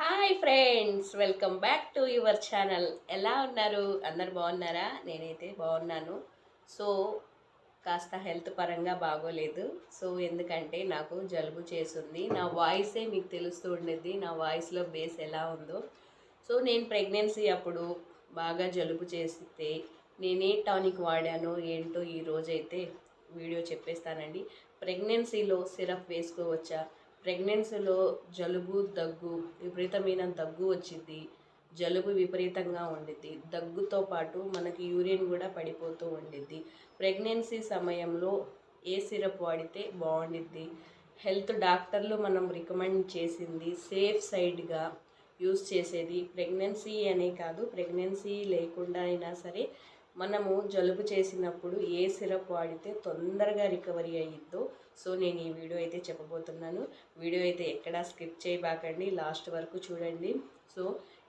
Hi friends welcome back to your channel. ఎలా ఉన్నారు? అందరు బాగున్నారా? నేనైతే బాగున్నాను. సో కాస్త హెల్త్ పరంగా బాగోలేదు. సో ఎందుకంటే నాకు జలుబు చేసింది నా వాయిసే మీకు తెలుస్తూ ఉండేది నా వాయిస్లో బేస్ ఎలా ఉందో. సో నేను ప్రెగ్నెన్సీ అప్పుడు బాగా జలుబు చేస్తే నేనే టానిక్ వాడానో ఏంటో ఈ రోజైతే వీడియో చెప్పేస్తానండి. ప్రెగ్నెన్సీలో సిరప్ వేసుకోవచ్చా? ప్రెగ్నెన్సీలో జలుబు దగ్గు విపరీతమైన దగ్గు వచ్చింది. జలుబు విపరీతంగా ఉండిద్ది. దగ్గుతో పాటు మనకి యూరిన్ కూడా పడిపోతూ ఉండిద్ది. ప్రెగ్నెన్సీ సమయంలో ఏ సిరప్ వాడితే బాగుండిద్ది. హెల్త్ డాక్టర్లు మనం రికమెండ్ చేసింది సేఫ్ సైడ్గా యూస్ చేసేది ప్రెగ్నెన్సీ అనే కాదు ప్రెగ్నెన్సీ లేకుండా అయినా సరే మనము జలుబు చేసినప్పుడు ఏ సిరప్ వాడితే తొందరగా రికవరీ అయ్యిద్దో సో నేను ఈ వీడియో అయితే చెప్పబోతున్నాను. వీడియో అయితే ఎక్కడా స్కిప్ చేయబాకండి లాస్ట్ వరకు చూడండి. సో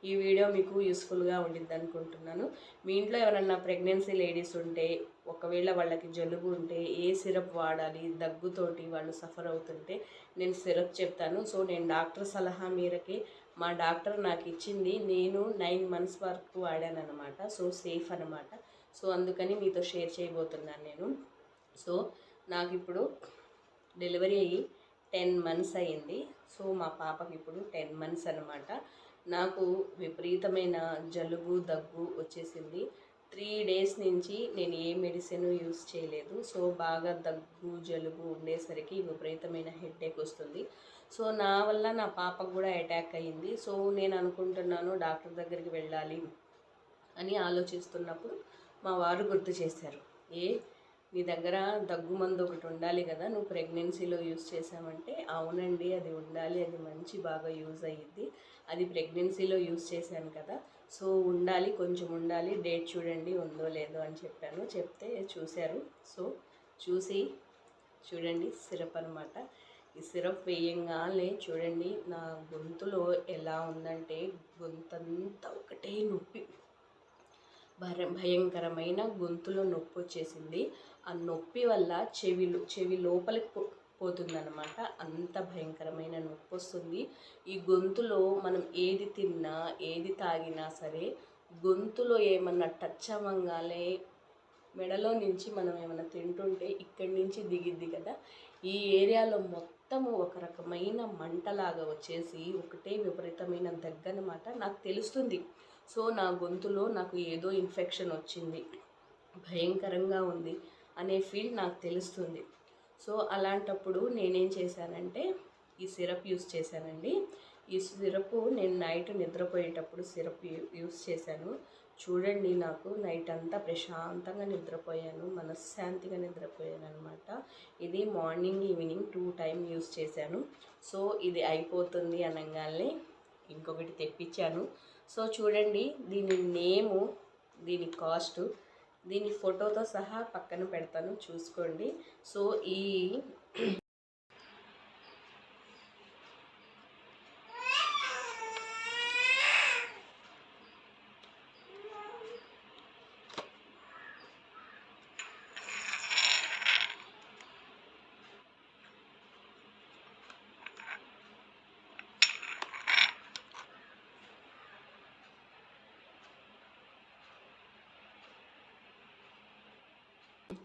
ఈ వీడియో మీకు యూస్ఫుల్గా ఉండిద్ది అనుకుంటున్నాను. మీ ఇంట్లో ఎవరన్నా ప్రెగ్నెన్సీ లేడీస్ ఉంటే ఒకవేళ వాళ్ళకి జలుబు ఉంటే ఏ సిరప్ వాడాలి దగ్గుతోటి వాళ్ళు సఫర్ అవుతుంటే నేను సిరప్ చెప్తాను. సో నేను డాక్టర్ సలహా మేరకే మా డాక్టర్ నాకు ఇచ్చింది. నేను నైన్ మంత్స్ వరకు వాడాను అనమాట సో సేఫ్ అనమాట సో అందుకని మీతో షేర్ చేయబోతున్నాను నేను. సో నాకు ఇప్పుడు డెలివరీ అయ్యి టెన్ మంత్స్ అయ్యింది. సో మా పాపకి ఇప్పుడు టెన్ మంత్స్ అనమాట నాకు విపరీతమైన జలుబు దగ్గు వచ్చేసింది. త్రీ డేస్ నుంచి నేను ఏ మెడిసిన్ యూస్ చేయలేదు. సో బాగా దగ్గు జలుబు ఉండేసరికి విపరీతమైన హెడ్ఏక్ వస్తుంది. సో నా వల్ల నా పాపకు కూడా అటాక్ అయ్యింది. సో నేను అనుకుంటున్నాను డాక్టర్ దగ్గరికి వెళ్ళాలి అని ఆలోచిస్తున్నప్పుడు మా వారు గుర్తు చేశారు. ఏ నీ దగ్గర దగ్గు మందు ఒకటి ఉండాలి కదా నువ్వు ప్రెగ్నెన్సీలో యూస్ చేసామంటే అవునండి అది ఉండాలి అది మంచి బాగా యూజ్ అయ్యిద్ది. అది ప్రెగ్నెన్సీలో యూస్ చేశాను కదా సో ఉండాలి కొంచెం ఉండాలి డేట్ చూడండి ఉందో లేదో అని చెప్పాను. చెప్తే చూశారు. సో చూసి చూడండి సిరప్ అనమాట ఈ సిరప్ వేయంగానే చూడండి నా గొంతులో ఎలా ఉందంటే గొంతంతా ఒకటే నొప్పి. భయంకరమైన గొంతులో నొప్పి వచ్చేసింది ఆ నొప్పి వల్ల చెవిలో చెవి లోపలికి పో పోతుందన్నమాట. అంత భయంకరమైన నొప్పి వస్తుంది ఈ గొంతులో మనం ఏది తిన్నా ఏది తాగినా సరే గొంతులో ఏమన్నా టచ్ అవ్వగానే మెడలో నుంచి మనం ఏమైనా తింటుంటే ఇక్కడి నుంచి దిగిద్ది కదా. ఈ ఏరియాలో మొత్తము ఒక రకమైన మంటలాగా వచ్చేసి ఒకటే విపరీతమైన దగ్గనమాట నాకు తెలుస్తుంది. సో నా గొంతులో నాకు ఏదో ఇన్ఫెక్షన్ వచ్చింది. భయంకరంగా ఉంది అనే ఫీల్ నాకు తెలుస్తుంది. సో అలాంటప్పుడు నేనేం చేశానంటే ఈ సిరప్ యూస్ చేశానండి. ఈ సిరప్ నేను నైట్ నిద్రపోయేటప్పుడు సిరప్ యూస్ చేశాను. చూడండి నాకు నైట్ అంతా ప్రశాంతంగా నిద్రపోయాను మనశ్శాంతిగా నిద్రపోయాను అనమాట ఇది morning evening two time use చేశాను. సో ఇది అయిపోతుంది అనగానే ఇంకొకటి తెప్పించాను. సో చూడండి దీని నేము దీని కాస్ట్ దీని ఫోటోతో సహా పక్కన పెడతాను చూసుకోండి. సో ఈ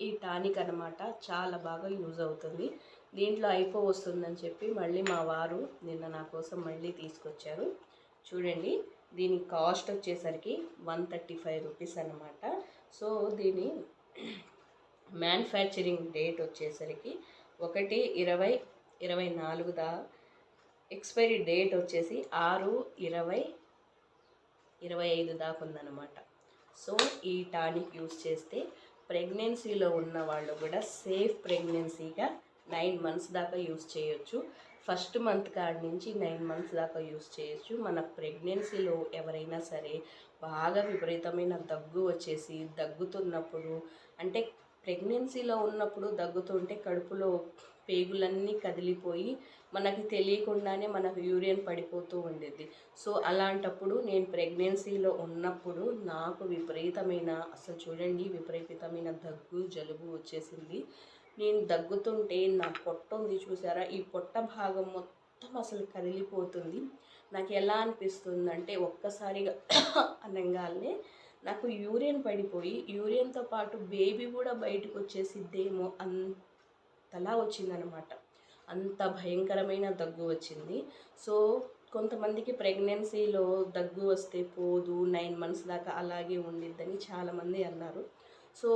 ఈ టానిక్ అనమాట చాలా బాగా యూజ్ అవుతుంది. దీంట్లో అయిపో వస్తుందని చెప్పి మళ్ళీ మా వారు నిన్న నా కోసం మళ్ళీ తీసుకొచ్చారు. చూడండి దీని కాస్ట్ వచ్చేసరికి వన్ థర్టీ ఫైవ్ రూపీస్ అనమాట సో దీని మ్యానుఫ్యాక్చరింగ్ డేట్ వచ్చేసరికి ఒకటి ఇరవై ఇరవై నాలుగు దా ఎక్స్పైరీ డేట్ వచ్చేసి ఆరు ఇరవై ఇరవై ఐదు దాకా ఉందన్నమాట. సో ఈ టానిక్ యూస్ చేస్తే ప్రెగ్నెన్సీలో ఉన్న వాళ్ళు కూడా సేఫ్ ప్రెగ్నెన్సీగా నైన్ మంత్స్ దాకా యూస్ చేయొచ్చు. ఫస్ట్ మంత్ కాడ నుంచి నైన్ మంత్స్ దాకా యూస్ చేయొచ్చు. మన ప్రెగ్నెన్సీలో ఎవరైనా సరే బాగా విపరీతమైన దగ్గు వచ్చేసి దగ్గుతున్నప్పుడు అంటే ప్రెగ్నెన్సీలో ఉన్నప్పుడు దగ్గుతుంటే కడుపులో పేగులన్నీ కదిలిపోయి మనకి తెలియకుండానే మనకు యూరియన్ పడిపోతూ ఉండేది సో అలాంటప్పుడు నేను ప్రెగ్నెన్సీలో ఉన్నప్పుడు నాకు విపరీతమైన అసలు చూడండి విపరీతమైన దగ్గు జలుబు వచ్చేసింది. నేను దగ్గుతుంటే నా పొట్ట ఉంది చూసారా? ఈ పొట్ట భాగం మొత్తం అసలు కదిలిపోతుంది. నాకు ఎలా అనిపిస్తుంది అంటే ఒక్కసారిగా అనగానే నాకు యూరియన్ పడిపోయి యూరియన్తో పాటు బేబీ కూడా బయటకు వచ్చేసిద్దేమో తలా వచ్చిందనమాట. అంత భయంకరమైన దగ్గు వచ్చింది. సో కొంతమందికి ప్రెగ్నెన్సీలో దగ్గు వస్తే పోదు నైన్ మంత్స్ దాకా అలాగే ఉండిద్దని చాలామంది అన్నారు. సో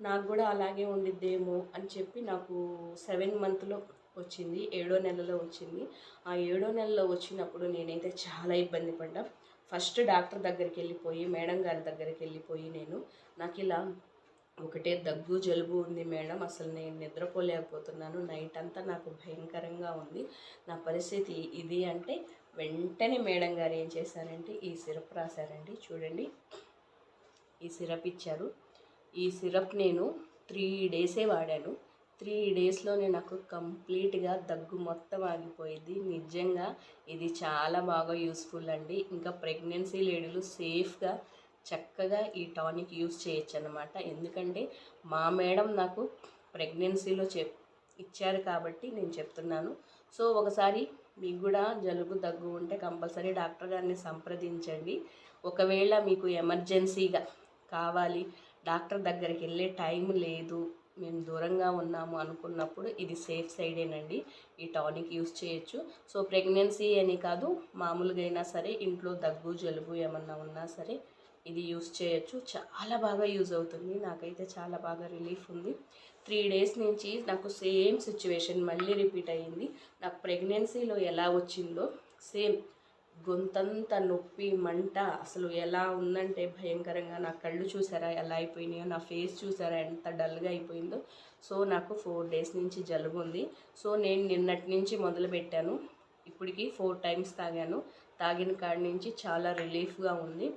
నాకు కూడా అలాగే ఉండిద్దేమో అని చెప్పి నాకు సెవెన్ మంత్లో వచ్చింది ఏడో నెలలో వచ్చింది. ఆ ఏడో నెలలో వచ్చినప్పుడు నేనైతే చాలా ఇబ్బంది పడ్డా. ఫస్ట్ డాక్టర్ దగ్గరికి వెళ్ళిపోయి మేడం గారి దగ్గరికి వెళ్ళిపోయి నేను నాకు ఇలా ఒకటే దగ్గు జలుబు ఉంది మేడం. అసలు నేను నిద్రపోలేకపోతున్నాను. నైట్ అంతా నాకు భయంకరంగా ఉంది. నా పరిస్థితి ఇది అంటే వెంటనే మేడం గారు ఏం చేశారంటే ఈ సిరప్ రాశారండి. చూడండి. ఈ సిరప్ ఇచ్చారు. ఈ సిరప్ నేను త్రీ డేసే వాడాను. త్రీ డేస్లోనే నాకు కంప్లీట్గా దగ్గు మొత్తం ఆగిపోయింది. నిజంగా ఇది చాలా బాగా యూస్ఫుల్ అండి. ఇంకా ప్రెగ్నెన్సీ లేడీలు సేఫ్గా చక్కగా ఈ టానిక్ యూస్ చేయొచ్చు అనమాట ఎందుకంటే మా మేడం నాకు ప్రెగ్నెన్సీలో చెప్ ఇచ్చారు కాబట్టి నేను చెప్తున్నాను. సో ఒకసారి మీకు కూడా జలుబు దగ్గు ఉంటే కంపల్సరీ డాక్టర్ గారిని సంప్రదించండి. ఒకవేళ మీకు ఎమర్జెన్సీగా కావాలి డాక్టర్ దగ్గరికి వెళ్ళే టైం లేదు మేము దూరంగా ఉన్నాము అనుకున్నప్పుడు ఇది సేఫ్ సైడేనండి. ఈ టానిక్ యూస్ చేయొచ్చు. సో ప్రెగ్నెన్సీ అని కాదు మామూలుగా అయినా సరే ఇంట్లో దగ్గు జలుబు ఏమన్నా ఉన్నా సరే ఇది యూస్ చేయొచ్చు. చాలా బాగా యూజ్ అవుతుంది. నాకైతే చాలా బాగా రిలీఫ్ ఉంది. త్రీ డేస్ నుంచి నాకు సేమ్ సిచ్యువేషన్ మళ్ళీ రిపీట్ అయ్యింది. నాకు ప్రెగ్నెన్సీలో ఎలా వచ్చిందో సేమ్ గొంతంత నొప్పి మంట అసలు ఎలా ఉందంటే భయంకరంగా నా కళ్ళు చూసారా ఎలా అయిపోయినాయో నా ఫేస్ చూసారా ఎంత డల్గా అయిపోయిందో. సో నాకు ఫోర్ డేస్ నుంచి జలుబు ఉంది. సో నేను నిన్నటి నుంచి మొదలుపెట్టాను. ఇప్పటికి ఫోర్ టైమ్స్ తాగాను. తాగిన కాడి నుంచి చాలా రిలీఫ్గా ఉంది.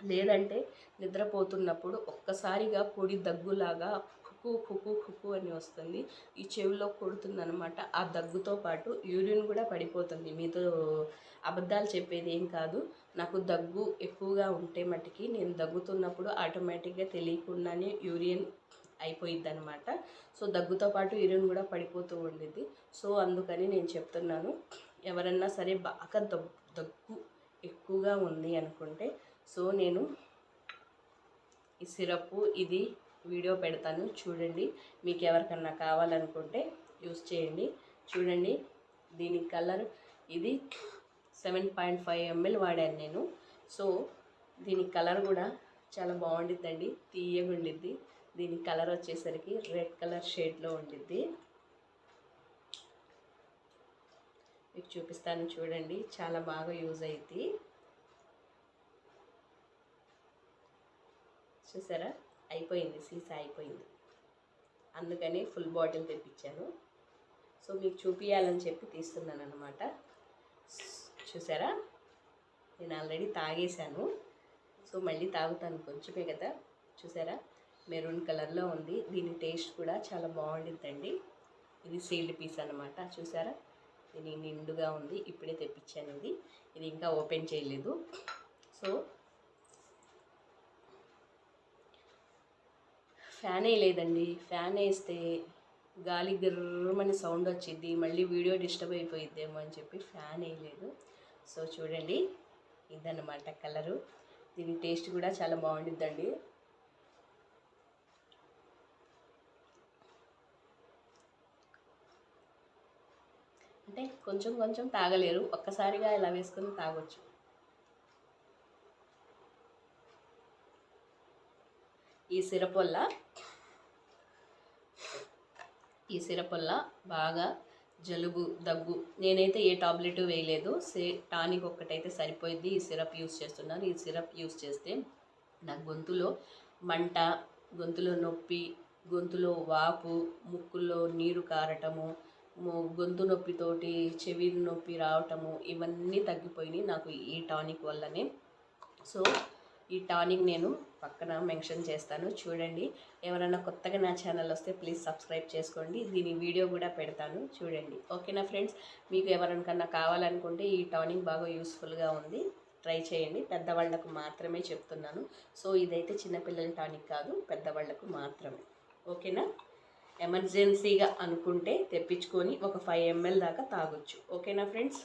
లేదంటే నిద్రపోతున్నప్పుడు ఒక్కసారిగా పొడి దగ్గులాగా హుకు హుకు కుక్కు అని వస్తుంది. ఈ చెవిలో కొడుతుందనమాట ఆ దగ్గుతో పాటు యూరిన్ కూడా పడిపోతుంది. మీతో అబద్ధాలు చెప్పేది ఏం కాదు. నాకు దగ్గు ఎక్కువగా ఉంటే మటుకి నేను దగ్గుతున్నప్పుడు ఆటోమేటిక్గా తెలియకుండానే యూరియన్ అయిపోయిద్ది అనమాట సో దగ్గుతో పాటు యూరిన్ కూడా పడిపోతూ ఉండిద్ది. సో అందుకని నేను చెప్తున్నాను. ఎవరన్నా సరే బాగా దగ్గు ఎక్కువగా ఉంది అనుకుంటే సో నేను ఈ సిరప్ ఇది వీడియో పెడతాను. చూడండి మీకు ఎవరికన్నా కావాలనుకుంటే యూస్ చేయండి. చూడండి దీని కలర్ ఇది సెవెన్ పాయింట్ ఫైవ్ ఎంఎల్ వాడాను నేను. సో దీని కలర్ కూడా చాలా బాగుండిద్దండి తీయగా ఉండిద్ది. దీని కలర్ వచ్చేసరికి రెడ్ కలర్ షేడ్లో ఉండిద్ది. మీకు చూపిస్తాను చూడండి చాలా బాగా యూజ్ అయింది చూసారా? అయిపోయింది సీసా అయిపోయింది. అందుకని ఫుల్ బాటిల్ తెప్పించాను. సో మీకు చూపించాలని చెప్పి తీస్తున్నాను అనమాట చూసారా? నేను ఆల్రెడీ తాగేశాను. సో మళ్ళీ తాగుతాను కొంచెమే కదా. చూసారా? మెరూన్ కలర్లో ఉంది. దీని టేస్ట్ కూడా చాలా బాగుండిద్దండి. ఇది సీల్డ్ పీస్ అనమాట చూసారా? ఇది నిండుగా ఉంది. ఇప్పుడే తెప్పించాను ఇది. ఇది ఇంకా ఓపెన్ చేయలేదు. సో ఫ్యాన్ వేయలేదండి ఫ్యాన్ వేస్తే గాలి గిర్రమని సౌండ్ వచ్చింది మళ్ళీ వీడియో డిస్టర్బ్ అయిపోయిద్దేమో అని చెప్పి ఫ్యాన్ వేయలేదు. సో చూడండి ఇదన్నమాట కలరు. దీని టేస్ట్ కూడా చాలా బాగుండిద్దండి. అంటే కొంచెం కొంచెం తాగలేరు. ఒక్కసారిగా ఇలా వేసుకొని తాగొచ్చు. ఈ సిరప్ వల్ల ఈ సిరప్ వల్ల బాగా జలుబు దగ్గు నేనైతే ఏ టాబ్లెట్ వేయలేదు. సే టానిక్ ఒక్కటైతే సరిపోయింది ఈ సిరప్ యూస్ చేస్తున్నాను. ఈ సిరప్ యూస్ చేస్తే నా గొంతులో మంట గొంతులో నొప్పి గొంతులో వాపు ముక్కుల్లో నీరు కారటము గొంతు నొప్పితోటి చెవి నొప్పి రావటము ఇవన్నీ తగ్గిపోయినాయి నాకు ఈ టానిక్ వల్లనే. సో ఈ టానిక్ నేను పక్కన మెన్షన్ చేస్తాను. చూడండి ఎవరైనా కొత్తగా నా ఛానల్ వస్తే ప్లీజ్ సబ్స్క్రైబ్ చేసుకోండి. దీని వీడియో కూడా పెడతాను. చూడండి. ఓకేనా ఫ్రెండ్స్? మీకు ఎవరికన్నా కావాలనుకుంటే ఈ టానిక్ బాగా యూస్ఫుల్గా ఉంది. ట్రై చేయండి. పెద్దవాళ్ళకు మాత్రమే చెప్తున్నాను. సో ఇదైతే చిన్నపిల్లల టానిక్ కాదు పెద్దవాళ్ళకు మాత్రమే. ఓకేనా? ఎమర్జెన్సీగా అనుకుంటే తెప్పించుకొని ఒక ఫైవ్ ఎంఎల్ దాకా తాగొచ్చు. ఓకేనా ఫ్రెండ్స్?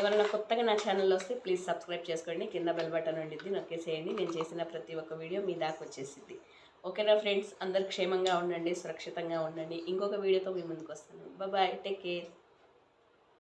ఎవరైనా కొత్తగా నా ఛానల్ వస్తే ప్లీజ్ సబ్స్క్రైబ్ చేసుకోండి. కింద బెల్ బటన్ ఉండిద్ది నొక్కేసేయండి. నేను చేసిన ప్రతి ఒక్క వీడియో మీ దాకా వచ్చేసిద్ది. ఓకేనా ఫ్రెండ్స్? అందరు క్షేమంగా ఉండండి సురక్షితంగా ఉండండి. ఇంకొక వీడియోతో మీ ముందుకు వస్తాను. బాయ్. Take care.